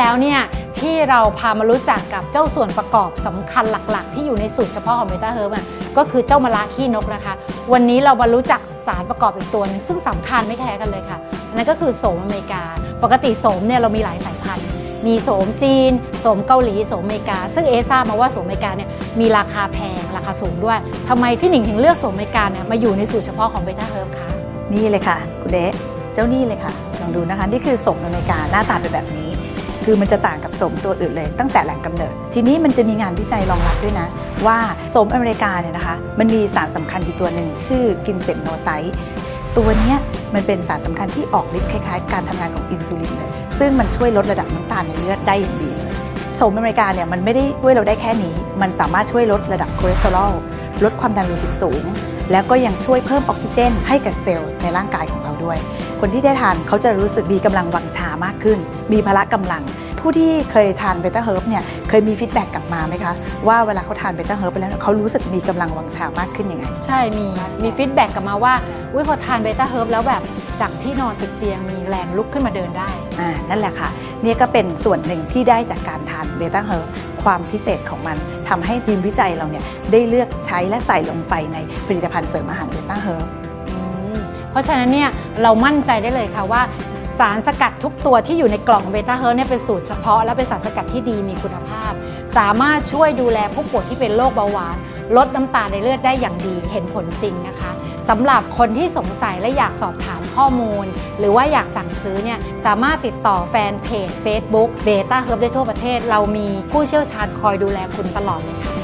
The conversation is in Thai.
แล้วเนี่ยที่เราพามารู้จักกับเจ้าส่วนประกอบสำคัญหลักๆ ที่อยู่ในสูตรเฉพาะของเบต้าเฮิร์บก็คือเจ้ามะระขี้นกนะคะ วันนี้เรามารู้จักสารประกอบอีกตัวหนึงซึ่งสำคัญไม่แพ้กันเลยค่ะนั่นก็คือโสมอเมริกา ปกติโสมเนี่ยเรามีหลายสายพันธุ์ มีโสมจีน โสมเกาหลี โสมอเมริกา ซึ่งเอทราบมาว่าโสมอเมริกาเนี่ยมีราคาแพงราคาสูงด้วยทำไมพี่หนิงถึงเลือกโสมอเมริกาเนี่ยมาอยู่ในสูตรเฉพาะของเบต้าเฮิร์บคะนี่เลยค่ะคุณเดะเจ้านี่เลยค่ะลองดูนะคะ นี่คือโสมอเมริกาหน้าตาเป็นแบบนี้ คือมันจะต่างกับสมตัวอื่นเลย ตั้งแต่แหล่งกำเนิด ทีนี้มันจะมีงานวิจัยรองรับด้วยนะ ว่าสมอเมริกาเนี่ยนะคะ มันมีสารสำคัญอยู่ตัวหนึ่งชื่อกินเซนโนไซต์ตัวนี้มันเป็นสารสำคัญที่ออกฤทธิ์คล้ายๆ การทำงานของอินซูลินเลยซึ่งมันช่วยลดระดับน้ำตาลในเลือดได้อย่างดีเลยสมอเมริกาเนี่ยมันไม่ได้ช่วยเราได้แค่นี้ มันสามารถช่วยลดระดับคอเลสเตอรอลลดความดันโลหิตสูง แล้วก็ยังช่วยเพิ่มออกซิเจนให้กับเซลล์ในร่างกายของเราด้วย คนที่ได้ทานเขาจะรู้สึกมีกำลังวังชามากขึ้น มีพละกำลัง ผู้ที่เคยทานเบต้าเฮิร์บเนี่ยเคยมีฟีดแบ็กกลับมาไหมคะ ว่าเวลาเขาทานเบต้าเฮิร์บไปแล้วเขารู้สึกมีกำลังวังชามากขึ้นยังไง ใช่มีมีฟีดแบ็กกลับมาว่าอุ้ยพอทานเบต้าเฮิร์บแล้วแบบจากที่นอนติดเตียงมีแรงลุกขึ้นมาเดินได้อ่านั่นแหละค่ะเนี่ยก็เป็นส่วนหนึ่งที่ได้จากการทานเบต้าเฮิร์บความพิเศษของมันทำให้ทีมวิจัยเราเนี่ยได้เลือกใช้และใส่ลงไปในผลิตภัณฑ์เสริมอาหารเบต้าเฮิร์บอืม เพราะฉะนั้นเนี่ยเรามั่นใจได้เลยค่ะว่าสารสกัดทุกตัวที่อยู่ในกล่องเบต้าเฮิร์เนี่ยเป็นสูตรเฉพาะ และเป็นสารสกัดที่ดีมีคุณภาพ สามารถช่วยดูแลผู้ป่วยที่เป็นโรคเบาหวานลดน้ำตาลในเลือดได้อย่างดีเห็นผลจริงนะคะสำหรับคนที่สงสัยและอยากสอบถามข้อมูล หรือว่าอยากสั่งซื้อเนี่ยสามารถติดต่อแฟนเพจ Facebook เบต้าเฮิร์บได้ทั่วประเทศ เรามีผู้เชี่ยวชาญคอยดูแลคุณตลอดเลยค่ะ